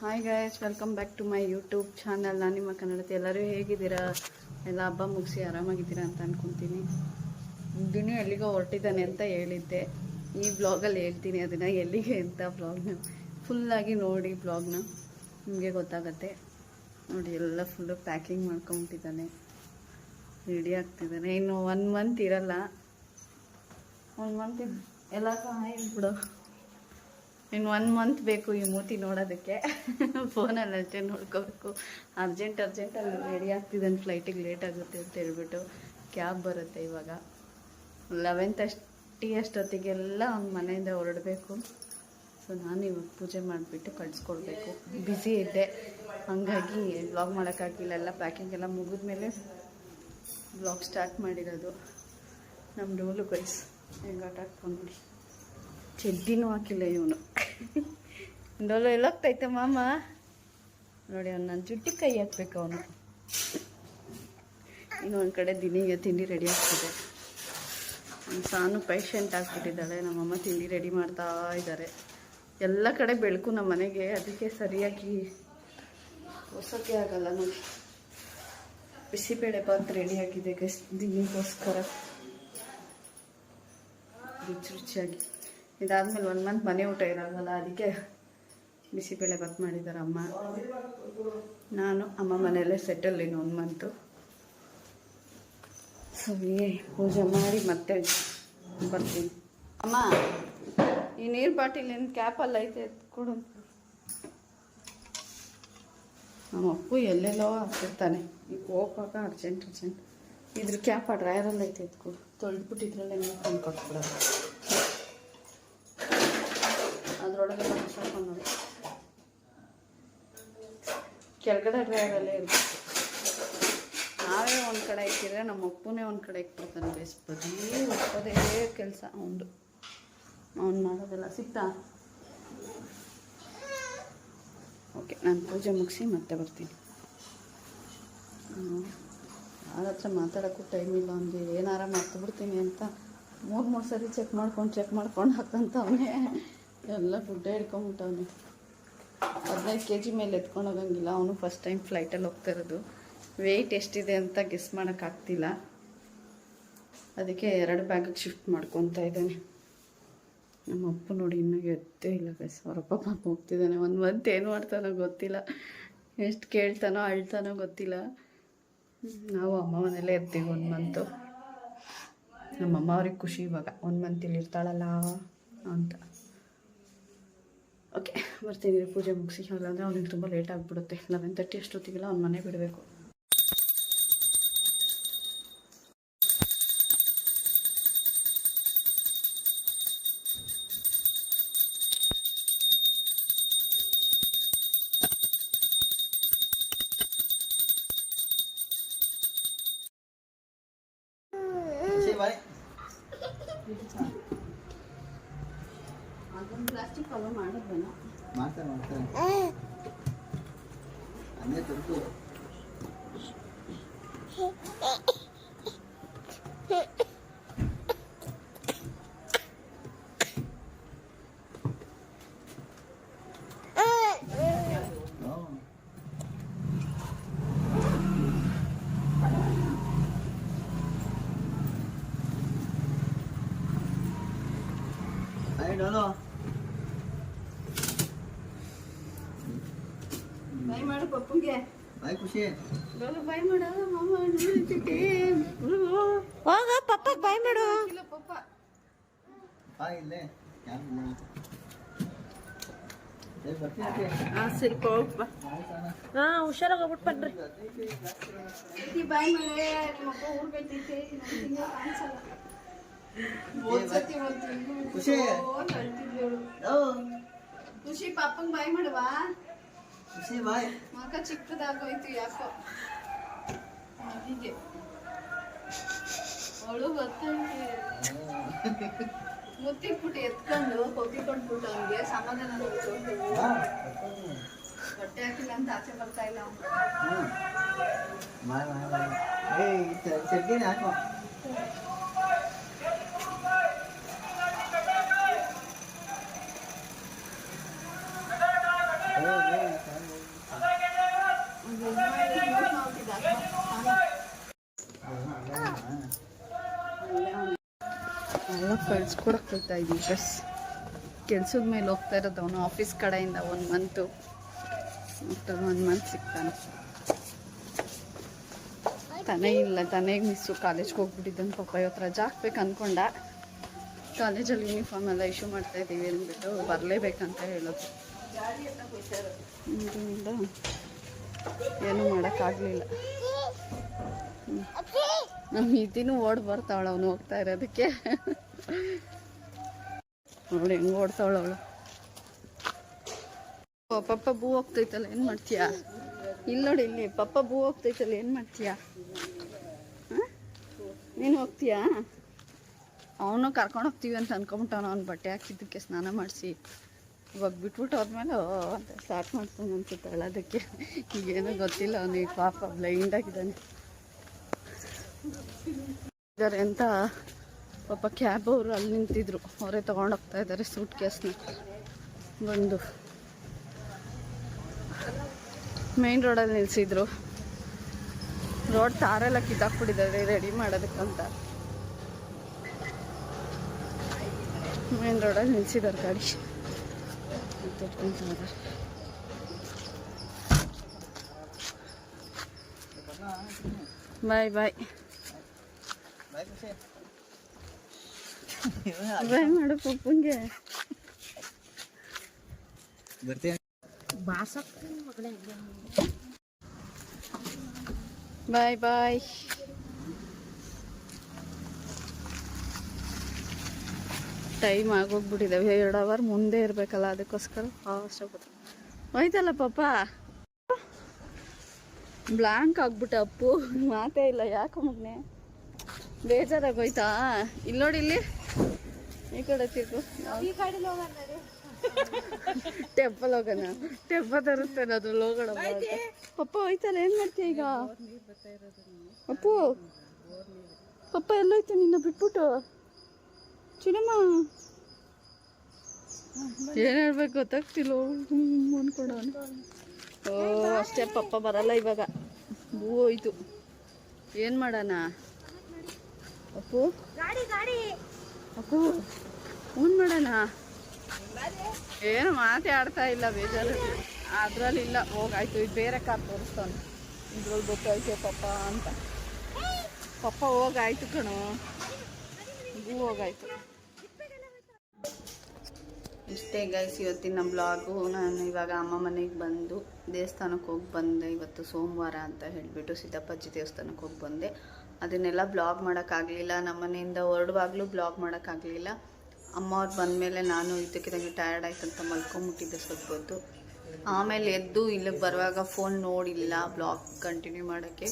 Hi guys welcome back to my YouTube channel ನಾನು ನಿಮ್ಮ ಕನ್ನಡತಿ. ಎಲ್ಲರೂ ಹೇಗಿದ್ದೀರಾ? ಎಲ್ಲ ಹಬ್ಬ ಮುಗಿಸಿ ಆರಾಮಾಗಿದ್ದೀರಾ ಅಂತ ಅನ್ಕೊತೀನಿ. ದಿನ ಎಲ್ಲಿಗೋ ಹೊರಟಿದ್ದಾನೆ ಅಂತ ಹೇಳಿದ್ದೆ. ಈ ಬ್ಲಾಗಲ್ಲಿ ಹೇಳ್ತೀನಿ ಅದನ್ನು. ಎಲ್ಲಿಗೆ ಅಂತ ಬ್ಲಾಗ್ನ ಫುಲ್ಲಾಗಿ ನೋಡಿ ಬ್ಲಾಗ್ನ ನಿಮಗೆ ಗೊತ್ತಾಗತ್ತೆ. ನೋಡಿ, ಎಲ್ಲ ಫುಲ್ಲು ಪ್ಯಾಕಿಂಗ್ ಮಾಡ್ಕೊಂಬಿಟ್ಟಿದ್ದಾನೆ. ರೆಡಿ ಆಗ್ತಿದ್ದಾನೆ. ಇನ್ನು ಒನ್ ಮಂತ್ ಇರಲ್ಲ. ಒನ್ ಮಂತ್ ಎಲ್ಲ ಹಾಯ್ ಬಿಡು ಇನ್ನು ಒನ್ ಮಂತ್ ಬೇಕು ಈ ಮೂತಿ ನೋಡೋದಕ್ಕೆ. ಫೋನಲ್ಲಿ ಅಷ್ಟೇ ನೋಡ್ಕೋಬೇಕು. ಅರ್ಜೆಂಟ್ ಅರ್ಜೆಂಟಲ್ಲಿ ರೆಡಿ ಆಗ್ತಿದ್ದಾನೆ ಫ್ಲೈಟಿಗೆ ಲೇಟ್ ಆಗುತ್ತೆ ಅಂತ ಹೇಳ್ಬಿಟ್ಟು ಕ್ಯಾಬ್ ಬರುತ್ತೆ ಇವಾಗ. ಲೆವೆಂತ್ ಅಷ್ಟಿ ಅಷ್ಟೊತ್ತಿಗೆಲ್ಲ ಅವ್ನ ಮನೆಯಿಂದ ಹೊರಡಬೇಕು. ಸೊ ನಾನು ಇವಾಗ ಪೂಜೆ ಮಾಡಿಬಿಟ್ಟು ಕಳಿಸ್ಕೊಡ್ಬೇಕು. ಬ್ಯುಸಿ ಇದ್ದೆ. ಹಂಗಾಗಿ ಬ್ಲಾಗ್ ಮಾಡೋಕ್ಕಾಗಿಲ್ಲ ಎಲ್ಲ ಪ್ಯಾಕಿಂಗ್ ಎಲ್ಲ ಮುಗಿದ್ಮೇಲೆ ಬ್ಲಾಗ್ ಸ್ಟಾರ್ಟ್ ಮಾಡಿರೋದು. ನಮ್ಮ ಡೋಲು ಗೈಸ್ ಹೆಂಗೆ ಆಟ ಆಡ್ಕೊಂಡು ನೋಡಿ ಚಡ್ಡಿನೂ ಹಾಕಿಲ್ಲ ಇವನು. ಡೋಲು ಎಲ್ಲೋಗ್ತೈತೆ ಮಾಮ. ನೋಡಿ ಅವ್ನು ನನ್ನ ಜುಟ್ಟಿ ಕೈ ಹಾಕ್ಬೇಕು ಅವನು. ಇನ್ನೊಂದು ಕಡೆ ದಿನಿಗೆ ತಿಂಡಿ ರೆಡಿ ಆಗ್ತಿದೆ. ನಮ್ಮ ಸಾನು ಪೇಷಂಟ್ ಆಗಿಬಿಟ್ಟಿದ್ದಾಳೆ. ನಮ್ಮಮ್ಮ ತಿಂಡಿ ರೆಡಿ ಮಾಡ್ತಾ ಇದ್ದಾರೆ. ಎಲ್ಲ ಕಡೆ ಬೆಳಕು ನಮ್ಮ ಮನೆಗೆ. ಅದಕ್ಕೆ ಸರಿಯಾಗಿ ಹೊಸಕ್ಕೆ ಆಗಲ್ಲ ನೋಡಿ. ಬಿಸಿಬೇಳೆ ಬಾತ್ ರೆಡಿ ಆಗಿದೆ ಗಸ್ ದಿನಿಗೋಸ್ಕರ ರುಚಿ ರುಚಿಯಾಗಿ. ಇದಾದ್ಮೇಲೆ ಒನ್ ಮಂತ್ ಮನೆ ಊಟ ಇರೋಲ್ಲ ಅದಕ್ಕೆ ಬಿಸಿಬೇಳೆ ಬಾತ್ ಮಾಡಿದ್ದಾರೆ ಅಮ್ಮ. ನಾನು ಅಮ್ಮ ಮನೆಯಲ್ಲೇ ಸೆಟಲ್ ಇನ್ನು ಒನ್ ಮಂತು ಸೊ ಪೂಜೆ ಮಾಡಿ ಮತ್ತೆ ಬರ್ತೀನಿ. ಅಮ್ಮ, ಈ ನೀರು ಬಾಟಿಲ್ ಏನು ಕ್ಯಾಪಲ್ಲಿ ಐತೆ? ಕೊಡು. ನಮ್ಮ ಅಪ್ಪು ಎಲ್ಲೆಲ್ಲೋ ಹಾಕಿರ್ತಾನೆ ಈಗ ಹೋಗುವಾಗ ಅರ್ಜೆಂಟ್ ಅರ್ಜೆಂಟ್ ಇದ್ರ ಕ್ಯಾಪ್ ಡ್ರೈರಲ್ಲಿ ಐತೆ ಎತ್ಕೊಡು ತೊಳೆದ್ಬಿಟ್ಟಿದ್ರಲ್ಲೇ ತಂದು ಕೊಟ್ಬಿಡೋದು ಅದರೊಳಗೆ ಹಾಕೊಂಡು ನೋಡಿ. ಕೆಳಗಡೆ ಡ್ರೈವರಲ್ಲೇ ಇರ್ಬೇಕು ನಾವೇ ಒಂದು ಕಡೆ ಇಕ್ಕಿದ್ರೆ ನಮ್ಮ ಅಪ್ಪನೇ ಒಂದು ಕಡೆ ಇಕ್ಬಿಡ್ತಾನೆ ಬೇಸ್, ಬರೀ ಒಪ್ಪದೇ ಕೆಲಸ ಅವನು ಅವ್ನು ಮಾಡೋದೆಲ್ಲ ಸಿಗ್ತಾ? ಓಕೆ, ನಾನು ಪೂಜೆ ಮುಗಿಸಿ ಮತ್ತೆ ಬರ್ತೀನಿ. ಯಾರ ಹತ್ರ ಮಾತಾಡೋಕ್ಕೂ ಟೈಮ್ ಇಲ್ಲ ಅಂದು ಏನಾರ ಬಿಡ್ತೀನಿ ಅಂತ ಮೂರು ಮೂರು ಸರಿ ಚೆಕ್ ಮಾಡ್ಕೊಂಡು ಚೆಕ್ ಮಾಡ್ಕೊಂಡು ಹಾಕಂತ ಅವನೇ ಎಲ್ಲ ಫುಡ್ಡೇ ಹಿಡ್ಕೊಂಬಿಟ್ಟವನು. ಹದಿನೈದು ಕೆ ಜಿ ಮೇಲೆ ಎತ್ಕೊಂಡು ಹೋಗಂಗಿಲ್ಲ. ಅವನು ಫಸ್ಟ್ ಟೈಮ್ ಫ್ಲೈಟಲ್ಲಿ ಹೋಗ್ತಾ ಇರೋದು. ವೆಯ್ಟ್ ಎಷ್ಟಿದೆ ಅಂತ ಗೆಸ್ ಮಾಡೋಕ್ಕಾಗ್ತಿಲ್ಲ ಅದಕ್ಕೆ ಎರಡು ಬ್ಯಾಗಿಗೆ ಶಿಫ್ಟ್ ಮಾಡ್ಕೊತಾ ಇದ್ದಾನೆ. ನಮ್ಮ ಅಪ್ಪ ನೋಡಿ ಇನ್ನೂ ಎತ್ತೇ ಇಲ್ಲ ಗೈಸ್ ಅವರಪ್ಪ ಪಾಪ ಹೋಗ್ತಿದ್ದಾನೆ. ಒಂದು ಮಂತ್ ಏನು ಮಾಡ್ತಾನೋ ಗೊತ್ತಿಲ್ಲ. ಎಷ್ಟು ಕೇಳ್ತಾನೋ ಅಳ್ತಾನೋ ಗೊತ್ತಿಲ್ಲ. ನಾವು ಅಮ್ಮ ಮನೇಲೇ ಇರ್ತೀವಿ ಒಂದು ಮಂತು ನಮ್ಮಮ್ಮ ಅವ್ರಿಗೆ ಖುಷಿ ಇವಾಗ. ಒಂದು ಮಂತ್ ಇಲ್ಲಿ ಇರ್ತಾಳಲ್ಲ ಅಂತ. ಓಕೆ ಬರ್ತೀನಿ ಪೂಜೆ ಮುಗಿಸಿ ಇಲ್ಲಾಂದರೆ ಅವ್ನಿಗೆ ತುಂಬ ಲೇಟ್ ಆಗಿಬಿಡುತ್ತೆ. ಲೆವೆನ್ ತರ್ಟಿ ಅಷ್ಟೊತ್ತಿಗೆಲ್ಲ ಅವ್ನ ಮನೆ ಬಿಡಬೇಕು. ಅದೊಂದು ಪ್ಲಾಸ್ಟಿಕ್ ಕವರ್ ಮಾಡಿದ್ವೇನೋ ಮಾಡ್ತಾರೆ ಮಾಡ್ತಾರೆ ಅದೇ ತುರ್ಕು Ay, Lolo. ಪಪ್ಪಂಗೆ. ಬಾಯ್ ಖುಷಿ. ಡೋಲು ಬೈ ಮಾಡು ಮಾಮ ನೋಡಿ ಚಿಟ್ಟಿ ಹೋಗ ಪಪ್ಪ ಬಾಯ್ ಮಾಡು. ಇಲ್ಲ ಪಪ್ಪ. ಬಾಯ್ ಇಲ್ಲೇ. ಯಾರು ಇಲ್ಲ? ಏ, ಬರ್ತೀನಿ ಆ ಸರಿ ಹೋಗ್ ಬಾ. ಬಾಯ್ ಸಾನ. ಹಾ ಹುಷಾರಾಗಿ ಹೋಗ್ಬಿಟ್ಟು ಬನ್ರಿ. ಚಿಟ್ಟಿ ಬಾಯ್ ಮಾಡೆ. ನಿಮ್ಮ ಅಪ್ಪ ಊರ್ ಬೈತೈತೆ ನಂಗೆ ಕಾಣಿಸಲ್ಲ. ಹೋದ್ ಸತಿ ಒಂದು ಖುಷಿ. ಅಳ್ತಿದ್ಳು ಓ, ಖುಷಿ ಪಾಪಂಗ್ ಬಾಯ್ ಮಾಡುವ? ಖುಷಿ ಬಾಯ್ ಮಗ ಚಿಕ್ಕದಾಗೋಯ್ತು ಯಾಕೋ. ಹೀಗೆ. ಅವಳು ಗೊತ್ತೈತೆ. ಮುತ್ತಿಟ್ಬಿಟ್ಟು ಎತ್ಕೊಂಡು ಕೊಕ್ಕಿ ಕೊಟ್ಬಿಟ್ಟು ಅವ್ನಿಗೆ ಸಮಾಧಾನ. ಬಟ್ಟೆ ಹಾಕಿಲ್ಲ ಅಂತ ಆಚೆ ಬರ್ತಾ ಇಲ್ಲ ಅವ್ನು. ಹಾಕೋ. Oh, ಬಾಯ್ ಎಲ್ಲ ಕಳ್ಸ್ಕೊಡಕ್ಕೆ ಹೋಗ್ತಾ ಇದ್ದೀವಿ ಬಸ್ ಕೆಲ್ಸದ ಮೇಲೆ ಹೋಗ್ತಾ ಇರೋದು ಅವನು ಆಫೀಸ್ ಕಡೆಯಿಂದ ಒಂದು ಮಂತು ಮತ್ತು ಒಂದು ಮಂತ್ ಸಿಗ್ತಾನೆ. ತಾನೇ ಇಲ್ಲ ತಾನೇ ಮಿಸ್ಸು ಕಾಲೇಜ್ಗೆ ಹೋಗ್ಬಿಟ್ಟಿದ್ದಾನೆ ಪಾಪ, ಇವತ್ತು ರಜಾ ಹಾಕ್ಬೇಕು ಅಂದ್ಕೊಂಡ ಕಾಲೇಜಲ್ಲಿ ಯೂನಿಫಾರ್ಮ್ ಎಲ್ಲ ಇಶ್ಯೂ ಮಾಡ್ತಾ ಇದ್ದೀವಿ ಅಂದ್ಬಿಟ್ಟು ಬರಲೇಬೇಕಂತ ಹೇಳೋದು. ಇದರಿಂದ ಏನೂ ಮಾಡೋಕ್ಕಾಗಲಿಲ್ಲ. ನಮ್ಮ ಇದನ್ನು ಓಡ್ ಬರ್ತಾವಳ, ಅವನು ಹೋಗ್ತಾ ಇರೋದಕ್ಕೆ. ಅವಳು ಹೆಂಗ್ ಓಡ್ತಾವಳ ಪಪ್ಪ ಬೂ ಹೋಗ್ತೈತಲ್ಲ, ಏನು ಮಾಡ್ತೀಯಾ? ಇಲ್ಲಿ ನೋಡಿ ಇಲ್ಲಿ, ಪಪ್ಪ ಬೂ ಹೋಗ್ತೈತಲ್ಲ, ಏನು ಮಾಡ್ತೀಯಾ? ನೀನು ಹೋಗ್ತೀಯಾ? ಅವನು ಕರ್ಕೊಂಡು ಹೋಗ್ತೀವಿ ಅಂತ ಅನ್ಕೊಂಬಿಟ್ಟವನ ಅವ್ನು ಬಟ್ಟೆ ಹಾಕಿದ್ದಕ್ಕೆ ಸ್ನಾನ ಮಾಡಿಸಿ. ಇವಾಗ ಬಿಟ್ಬಿಟ್ಟು ಹೋದ್ಮೇಲೆ ಅಂತ ಸ್ಟಾರ್ಟ್ ಮಾಡ್ತಾನೆ ಅನ್ಸುತ್ತೆ ಅದಕ್ಕೆ. ಈಗೇನೋ ಗೊತ್ತಿಲ್ಲ ಅವನಿಗೆ, ಪಾಪ ಬ್ಲೈಂಡ್ ಆಗಿದ್ದಾನೆ. ಅಂತ ಪಾಪ ಕ್ಯಾಬ್ ಅವರು ಅಲ್ಲಿ ನಿಂತಿದ್ರು. ಅವರೇ ತಗೊಂಡೋಗ್ತಾ ಇದ್ದಾರೆ ಸೂಟ್ ಕೇಸ್ನ ಬಂದು. ಮೇನ್ ರೋಡಲ್ಲಿ ನಿಲ್ಸಿದ್ರು. ರೋಡ್ ತಾರೆಲ್ಲ ಕಿತ್ತಾಕ್ಬಿಟ್ಟಿದ್ದಾರೆ ರೆಡಿ ಮಾಡೋದಕ್ಕಂತ. ಮೇನ್ ರೋಡಲ್ಲಿ ನಿಲ್ಸಿದ್ದಾರೆ ಗಾಡಿ. ಬಾಯ್ ಬಾಯ್ ಬಾಯ್ ಬಾಯ್ ಮಾಡು ಪಪ್ಪಂಗೆ. ಬಾಯ್ ಬಾಯ್. ಟೈಮ್ ಆಗೋಗ್ಬಿಟ್ಟಿದ್ದಾವೆ ಎರಡು ಅವರ್ ಮುಂದೆ ಇರಬೇಕಲ್ಲ ಅದಕ್ಕೋಸ್ಕರ ಫಾಸ್ಟ್ ಆಗ್ಬಿಟ್ಟು ಹೋಯ್ತಲ್ಲ ಪಾಪ ಬ್ಲಾಂಕ್ ಆಗ್ಬಿಟ್ಟ ಅಪ್ಪು. ಮಾತೇ ಇಲ್ಲ ಯಾಕೆ ಮಗನೆ? ಬೇಜಾರಾಗೋಯ್ತಾ? ಇಲ್ಲಿ ನೋಡಿ ಇಲ್ಲಿ. ಈ ಕಡೆ ತಿರ್ಗು. ಟೆಂಪಲ್ ಹೋಗೋಣ ಟೆಂಪ ತರುತ್ತೆ ಅದ್ರಲ್ಲಿ ಹೋಗೋಣ ಪಪ್ಪ ಹೋಯ್ತಲ್ಲ ಏನ್ ಮಾಡ್ತೀಯ ಈಗ? ಅಪ್ಪು ಪಪ್ಪ ಎಲ್ಲೋಯ್ತು ನಿನ್ನ ಬಿಟ್ಬಿಟ್ಟು? ಚಿನ್ನಮ್ಮ. ಏನ್ ಹೇಳ್ಬೇಕು ಗೊತ್ತಾಗ್ತಿಲ್ಲ. ಅನ್ಕೊಂಡ ಓ ಅಷ್ಟೇ ಪಪ್ಪ ಬರಲ್ಲ ಇವಾಗ. ಹೂ ಹೋಯ್ತು. ಏನ್ ಮಾಡೋಣ? ಅಪ್ಪು. ಗಾಡಿ ಗಾಡಿ. ಅಪ್ಪು ಏನ್ ಮಾಡೋಣ? ಏನು ಮಾತೇ ಆಡ್ತಾ ಇಲ್ಲ ಬೇಜಾರು. ಅದ್ರಲ್ಲಿ ಇಲ್ಲ ಹೋಗಾಯ್ತು. ಇದು ಬೇರೆ ಕಾರ್ ತೋರಿಸ್ತಾನೆ. ಇದ್ರಲ್ಲಿ ಗೊತ್ತಾಯ್ತು ಪಪ್ಪ ಅಂತ. ಪಪ್ಪ ಹೋಗಾಯ್ತು ಕಣೋ. ಹೋಗಾಯ್ತು. ಇಷ್ಟೇ ಗೈಸ್ ಇವತ್ತಿನ ಬ್ಲಾಗು ನಾನು ಇವಾಗ ಅಮ್ಮ ಮನೆಗೆ ಬಂದು ದೇವಸ್ಥಾನಕ್ಕೆ ಹೋಗಿ ಬಂದೆ. ಇವತ್ತು ಸೋಮವಾರ ಅಂತ ಹೇಳಿಬಿಟ್ಟು ಸಿದ್ದಪ್ಪಾಜಿ ದೇವಸ್ಥಾನಕ್ಕೆ ಹೋಗಿ ಬಂದೆ. ಅದನ್ನೆಲ್ಲ ಬ್ಲಾಗ್ ಮಾಡೋಕ್ಕಾಗಲಿಲ್ಲ ನಮ್ಮ ಮನೆಯಿಂದ ಹೊರಡುವಾಗಲೂ ಬ್ಲಾಗ್ ಮಾಡೋಕ್ಕಾಗಲಿಲ್ಲ ಅಮ್ಮ ಅವ್ರು ಬಂದಮೇಲೆ ನಾನು ಇದಕ್ಕಿದಂಗೆ ಟಯರ್ಡ್ ಅಂತ ಮಲ್ಕೊಂಬಿಟ್ಟಿದ್ದೆ ಸ್ವಲ್ಪ ಹೊತ್ತು. ಆಮೇಲೆ ಎದ್ದು ಇಲ್ಲಿಗೆ ಬರುವಾಗ ಫೋನ್ ನೋಡಿಲ್ಲ. ಬ್ಲಾಗ್ ಕಂಟಿನ್ಯೂ ಮಾಡೋಕ್ಕೆ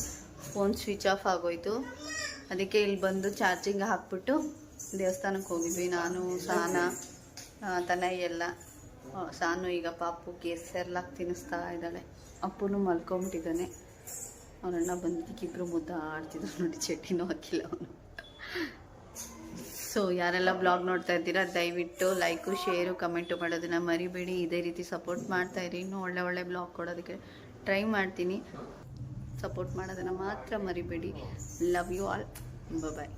ಫೋನ್ ಸ್ವಿಚ್ ಆಫ್ ಆಗೋಯ್ತು. ಅದಕ್ಕೆ ಇಲ್ಲಿ ಬಂದು ಚಾರ್ಜಿಂಗ್ ಹಾಕ್ಬಿಟ್ಟು ದೇವಸ್ಥಾನಕ್ಕೆ ಹೋಗಿದ್ವಿ. ನಾನು ಸಹನ ಎಲ್ಲ. ಸಾನು ಈಗ ಪಾಪು ಸೆರ್ಲಾಕ್ ತಿನ್ನಿಸ್ತಾ ಇದ್ದಾಳೆ. ಅಪ್ಪನು ಮಲ್ಕೊಂಬಿಟ್ಟಿದ್ದಾನೆ. ಅವನಣ್ಣ ಬಂದಿದ್ದಕ್ಕಿಬ್ರು ಮುದ್ದ ಆಡ್ತಿದ್ರು ನೋಡಿ, ಚಟ್ನಿನೂ ಹಾಕಿಲ್ಲ ಅವನು. ಸೊ ಯಾರೆಲ್ಲ ಬ್ಲಾಗ್ ನೋಡ್ತಾ ಇದ್ದೀರಾ, ದಯವಿಟ್ಟು ಲೈಕು ಶೇರು ಕಮೆಂಟು ಮಾಡೋದನ್ನು ಮರಿಬೇಡಿ. ಇದೇ ರೀತಿ ಸಪೋರ್ಟ್ ಮಾಡ್ತಾ ಇರಿ. ಇನ್ನೂ ಒಳ್ಳೆ ಒಳ್ಳೆ ಬ್ಲಾಗ್ ಕೊಡೋದಕ್ಕೆ ಟ್ರೈ ಮಾಡ್ತೀನಿ. ಸಪೋರ್ಟ್ ಮಾಡೋದನ್ನು ಮಾತ್ರ ಮರಿಬೇಡಿ. Love you all bye